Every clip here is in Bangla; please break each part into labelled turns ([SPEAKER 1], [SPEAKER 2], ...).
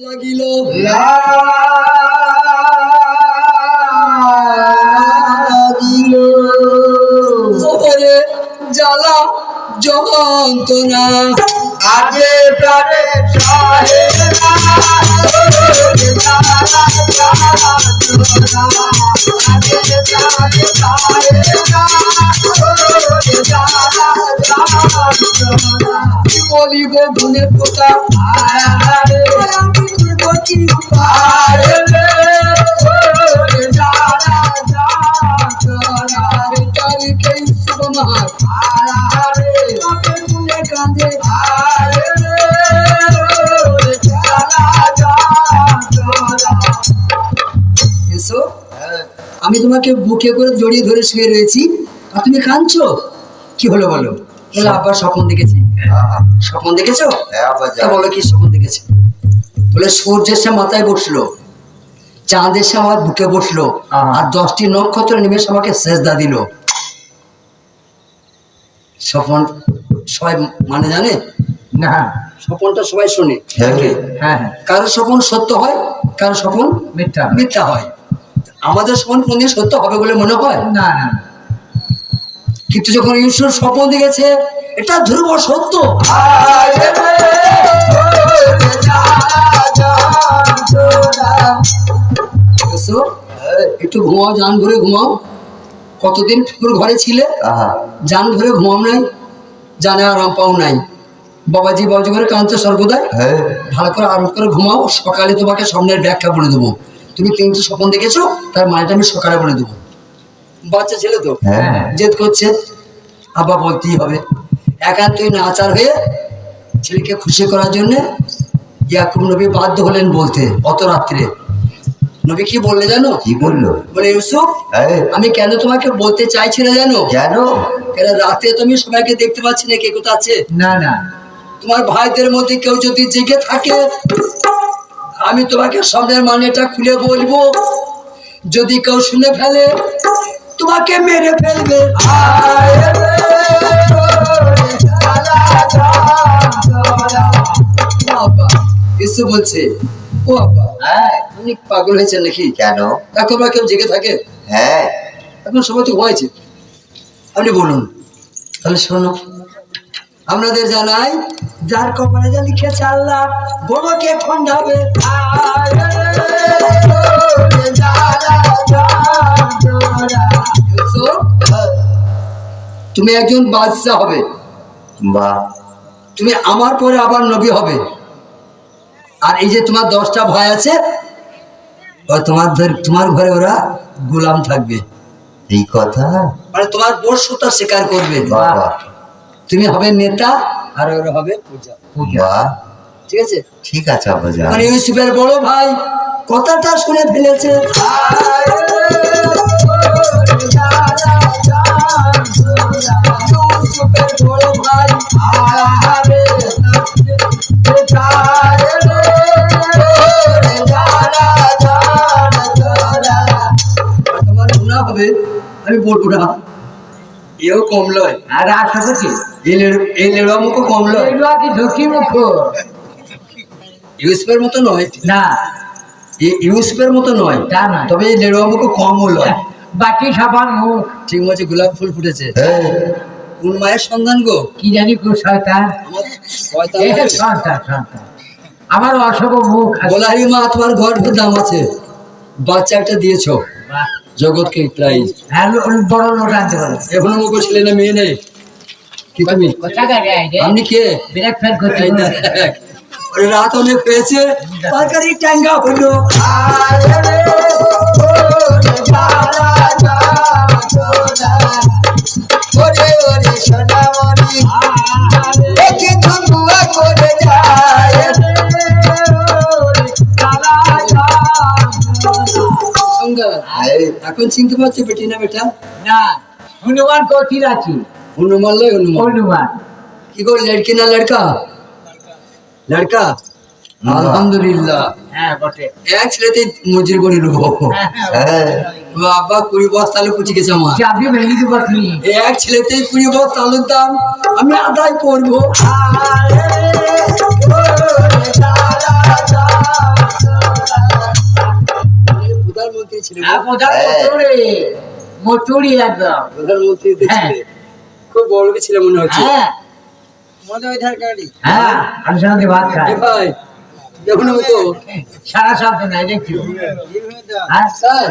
[SPEAKER 1] লাগিল।
[SPEAKER 2] লাগিল।
[SPEAKER 1] ওরে জ্বালা যন্ত্রণা।
[SPEAKER 2] আগে প্রাণে
[SPEAKER 1] বলিব গুণের কথা কাঁদে এসো। আমি তোমাকে বুকে করে জড়িয়ে ধরে শুয়ে রয়েছি। আর তুমি কাঁদছো? কি হলো বলো? বলে আব্বা স্বপ্ন দেখেছি। স্বপ্ন দেখেছ? তা বলো কি স্বপ্ন দেখেছে? বলে সূর্যের সে মাথায় বসল। চাঁদের সে আমার বুকে বসল। আর দশটি নক্ষত্র নিমেষ আমাকে শেষ সেজদা দিল। স্বপন সবাই মানে জানে?
[SPEAKER 2] না।
[SPEAKER 1] স্বপনটা সবাই শোনে।
[SPEAKER 2] হ্যাঁ হ্যাঁ হ্যাঁ।
[SPEAKER 1] কারও স্বপন সত্য হয় কারও স্বপন
[SPEAKER 2] মিথ্যা।
[SPEAKER 1] মিথ্যা হয়। আমাদের স্বপন কোনদিন সত্য হবে বলে মনে হয়?
[SPEAKER 2] না না
[SPEAKER 1] কিন্তু যখন ঈশ্বর স্বপন দেখেছে এটা ধ্রুব সত্য। একটু ঘুমাও জান ঘুরে ঘুমাও। কতদিন ঠাকুর ঘরে ছিলে? জান ধরে ঘুমাও নাই জানে আরাম পাও নাই। বাবাজি বাবাজি করে কাঁদছে সর্বদাই? ভালো করে আরাম করে ঘুমাও সকালে তোমাকে স্বপ্নের ব্যাখ্যা বলে দেবো। তুমি তিনটে স্বপ্ন দেখেছ তার মানেটা আমি সকালে বলে দেবো। বাচ্চা ছেলে তো?
[SPEAKER 2] হ্যাঁ।
[SPEAKER 1] জেদ করছে। আব্বা বলতেই হবে। একান্তই নাচার হয়ে ছেলেকে খুশি করার জন্যে ইয়াকুব নবী বাধ্য হলেন বলতে অত রাত্রে। নবী কি বললে জানো?
[SPEAKER 3] কি বলল?
[SPEAKER 1] বলে ইউসুফ আমি কেন তোমাকে বলতে চাইছি না জানো?
[SPEAKER 3] কেন?
[SPEAKER 1] কেন রাতে তুমি সবাইকে দেখতে পাচ্ছি না কে কোথা আছে?
[SPEAKER 2] না না।
[SPEAKER 1] তোমার ভাইদের মধ্যে কেউ যদি জেগে থাকে আমি তোমাকে স্বপ্নের মানেটা খুলে বলব। যদি কেউ শুনে ফেলে তোমাকে মেরে ফেলবে। বাবা, এসে বলছে ও বাবা
[SPEAKER 3] হ্যাঁ।
[SPEAKER 1] আপনি পাগল হয়েছেন নাকি?
[SPEAKER 3] কেন?
[SPEAKER 1] বা কেউ জেগে থাকে?
[SPEAKER 3] হ্যাঁ।
[SPEAKER 1] এখন সবাই তো ঘুমাইছে আপনি বলুন। তাহলে শোনো আপনাদের জানাই যার কপালে যা লিখেছে আল্লাহ বড়কে খন্ডাবে ইউসুফ, তুমি একজন বাদশাহ হবে।
[SPEAKER 3] বা।
[SPEAKER 1] তুমি আমার পরে আবার নবী হবে। আর এই যে তোমার দশটা ভাই আছে ও তোমার ধর- তোমার ঘরে ওরা গোলাম থাকবে।
[SPEAKER 3] এই কথা?
[SPEAKER 1] মানে তোমার বর্ষতা স্বীকার করবে। তুমি হবে নেতা আর ওরা হবে পূজা। ঠিক আছে?
[SPEAKER 3] ঠিক আছে
[SPEAKER 1] মানে ইউসুফের বড় ভাই কথাটা শুনে ফেলেছে। ইউসুফের বড় ভাই আর আমি বলব না। এও কম লয়।
[SPEAKER 2] আর আশা করছি
[SPEAKER 1] এই মুখও কম লয়।
[SPEAKER 2] কি ঢুকি মুখ
[SPEAKER 1] ইউসুফের মতো নয়।
[SPEAKER 2] না।
[SPEAKER 1] ইউসুফের মতো নয়।
[SPEAKER 2] তা নয়।
[SPEAKER 1] তবে এই লেড়ুয়া মুখও লয়।
[SPEAKER 2] বাকি সাবান মুখ।
[SPEAKER 1] ঠিক মতো গোলাপ ফুল ফুটেছে।
[SPEAKER 3] এই,
[SPEAKER 1] কোন মায়ের সন্ধান গো?
[SPEAKER 2] কি জানি কো শয়তান
[SPEAKER 1] আমার শয়তান
[SPEAKER 2] অশুভ মুখ আছে।
[SPEAKER 1] বলারি মা তোমার গর্ভে দাম আছে। বাচ্চা একটা দিয়েছ।
[SPEAKER 2] বাহ।
[SPEAKER 1] জগৎকে প্রাইজ
[SPEAKER 2] হ্যাঁ, বড় লোক আনতে পারে
[SPEAKER 1] এখনও মুখ ছেলে না মেয়ে নেই। কি তুমি? আপনি কে?
[SPEAKER 2] বিরাট করতে
[SPEAKER 1] রাত অনেক পেয়েছে তরকারি ট্যাঙ্গা হলো। এখন চিনতে পারছ বেটি না বেটা
[SPEAKER 2] না হনুমান কঠিন আছি।
[SPEAKER 1] হনুমান লয় হনুমান।
[SPEAKER 2] হনুমান।
[SPEAKER 1] কি গো লড়কি না লড়কা? লড়কা? আলহামদুলিল্লাহ।
[SPEAKER 2] হ্যাঁ বটে।
[SPEAKER 1] এক ছেলেতে মজুরি করে নেব বাবা কুড়ি বস্তা আলু কুচি গেছে আমার।
[SPEAKER 2] চাবি ভেঙে দিব
[SPEAKER 1] এক ছেলেতেই কুড়ি বস্তা আলুর দাম আমি আদায় করব।
[SPEAKER 2] হ্যাঁ একদম।
[SPEAKER 1] প্রধানমন্ত্রী
[SPEAKER 2] হ্যাঁ।
[SPEAKER 1] খুব বড় লোক ছিল মনে হচ্ছে।
[SPEAKER 2] হ্যাঁ। হ্যাঁ আমি সঙ্গে ভাত খাই।
[SPEAKER 1] ভাই দেখুন তো।
[SPEAKER 2] সারা সপ্তাহ নাই দেখছি। হ্যাঁ
[SPEAKER 1] স্যার।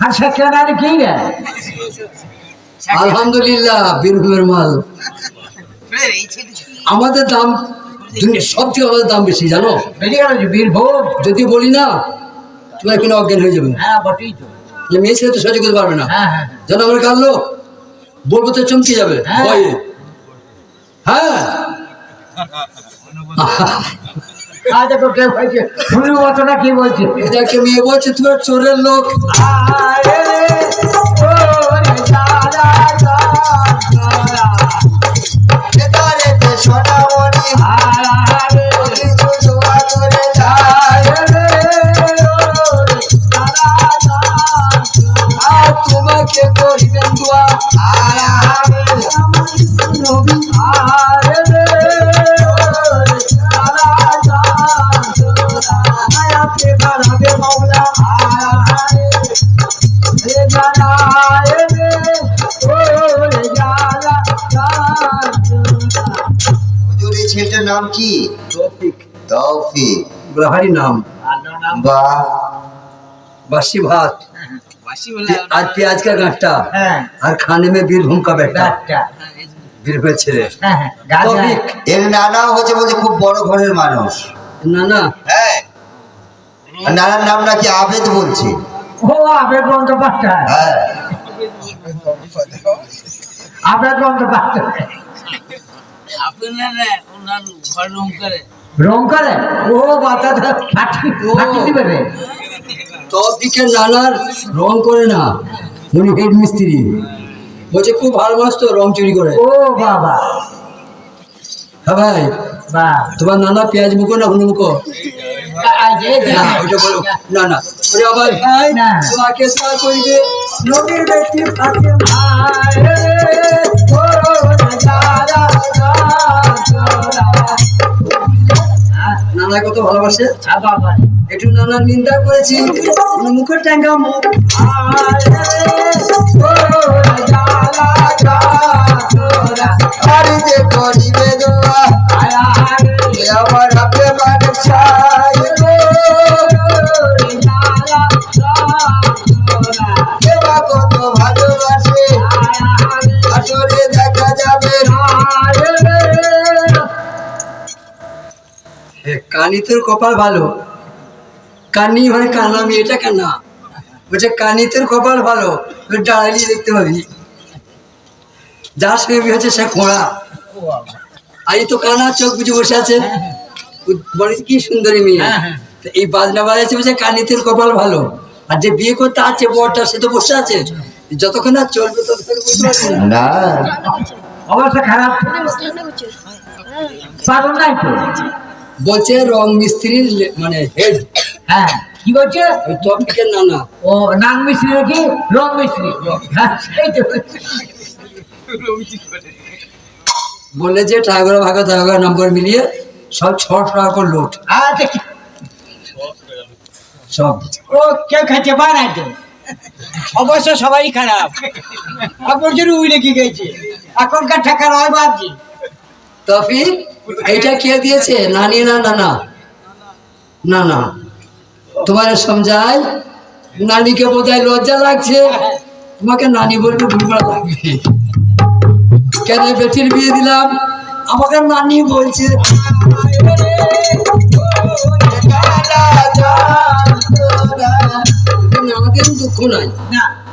[SPEAKER 2] আর সে না কি রে?
[SPEAKER 1] আলহামদুলিল্লাহ বীরভূমের মাল। আমাদের দাম দুনিয়া সব থেকে আমাদের দাম বেশি জানো?
[SPEAKER 2] বীরভূম?
[SPEAKER 1] যদি বলি না তুমি এখানে অজ্ঞান হয়ে যাবে
[SPEAKER 2] হ্যাঁ বটেই তো।
[SPEAKER 1] যে মেয়ে ছেলে তো সহ্য করতে পারবে না।
[SPEAKER 2] হ্যাঁ হ্যাঁ
[SPEAKER 1] যেন আমার কাল লোক বলব তো চমকে যাবে
[SPEAKER 2] হ্যাঁ।
[SPEAKER 1] ভয়ে। হ্যাঁ।
[SPEAKER 2] বলছে না কি বলছে?
[SPEAKER 1] এটাকে মেয়ে বলছে? তোমার চোরের লোক।
[SPEAKER 3] নাম কি? তৌফিক।
[SPEAKER 1] তৌফিক। নাম।
[SPEAKER 3] বা
[SPEAKER 1] বাসি ভাত। আর
[SPEAKER 2] পেঁয়াজ
[SPEAKER 1] কা গাঁটটা? আর খানে মে বীরভূম
[SPEAKER 2] কা
[SPEAKER 1] বেটা। ছেলে তৌফিক।
[SPEAKER 3] এর হচ্ছে বলছে খুব বড় ঘরের মানুষ। হ্যাঁ। নানার নাম নাকি আবেদ বলছে।
[SPEAKER 2] ও আবেদ বন্দ্যোপাধ্যায়
[SPEAKER 3] হ্যাঁ।
[SPEAKER 4] আবেদ
[SPEAKER 2] রং করে ও বাতা ফাটি ফাটি দিবে রে
[SPEAKER 1] তৌফিকের নানার রং করে না উনি হেড মিস্ত্রি বলছে খুব ভালো মাছ তো রং চুরি করে
[SPEAKER 2] ও বাবা
[SPEAKER 1] হ্যাঁ ভাই তোমার নানা পেঁয়াজ মুখো না হুনু মুখো না না না ওরে আবার ভাই তোমাকে সার করিবে নদীর ব্যক্তি থাকে নানা কত ভালোবাসে। একটু নানা নিন্দা করেছি মুখের ট্যাঙ্গা মুখ কানি তোর কপাল ভালো। কানি মানে কানা মেয়েটা কানা। বলছে কানি তোর কপাল ভালো। দাঁড়ালি দেখতে পাবি। যার সঙ্গে বিয়ে হচ্ছে সে খোঁড়া। আর এই তো কানা চোখ বুঝে বসে আছে। বলে কি সুন্দরী মেয়ে।
[SPEAKER 2] হ্যাঁ, হ্যাঁ।
[SPEAKER 1] এই বাজনা বাজাচ্ছে বলছে কানিতের কপাল ভালো। আর যে বিয়ে করতে আছে বরটা সে তো বসে আছে। যতক্ষণ না চলবে ততক্ষণ বুঝতে পারছি না।
[SPEAKER 3] না।
[SPEAKER 2] অবস্থা খারাপ। পাগল নাই তো?
[SPEAKER 1] বলছে রং মিস্ত্রির মানে হেড
[SPEAKER 2] হ্যাঁ কি বলছে?
[SPEAKER 1] ওই না নানা।
[SPEAKER 2] ও নাম মিস্ত্রি নাকি? রং মিস্ত্রি। হ্যাঁ সেই
[SPEAKER 1] যে টাকা করে ভাগা টাকা নম্বর মিলিয়ে সব ছশো টাকা করে লোট সব।
[SPEAKER 2] ও কেউ খাচ্ছে বানাই অবশ্য সবাই খারাপ। অপরজন উইলে কি গেছে এখনকার টাকা রয় বাদজি
[SPEAKER 1] তফিক এইটা কে দিয়েছে? নানি না নানা? না না তোমার সমঝাই? নানিকে বোধহয় লজ্জা লাগছে? তোমাকে নানি বলতে ভুলবার লাগবে। কেন বেটির বিয়ে দিলাম? আমাকে নানি বলছে। না দেন দুঃখ নাই।
[SPEAKER 2] না।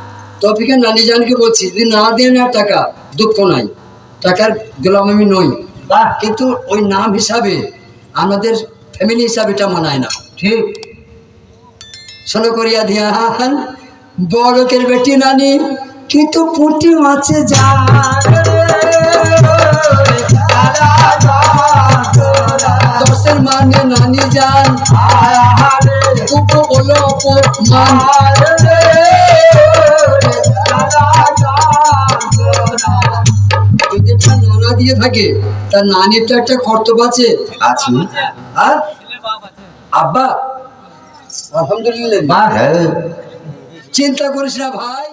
[SPEAKER 1] তফিকে নানি জানকে বলছি যদি না দেন আর টাকা দুঃখ নাই। টাকার গোলাম আমি নই। কিন্তু ওই নাম হিসাবে আমাদের ফ্যামিলি হিসাবে এটা মানায় না।
[SPEAKER 2] ঠিক।
[SPEAKER 1] শোনো করিয়া ধ্যান বড়কের বেটি নানি কিন্তু পুঁটি মাছে যা দশের মানে নানি যান উপ দিয়ে থাকে। তার নানির তো একটা কর্তব্য আছে।
[SPEAKER 3] আছে।
[SPEAKER 1] হ্যাঁ? আব্বা আলহামদুলিল্লাহ।
[SPEAKER 3] হ্যাঁ।
[SPEAKER 1] চিন্তা করিস না ভাই।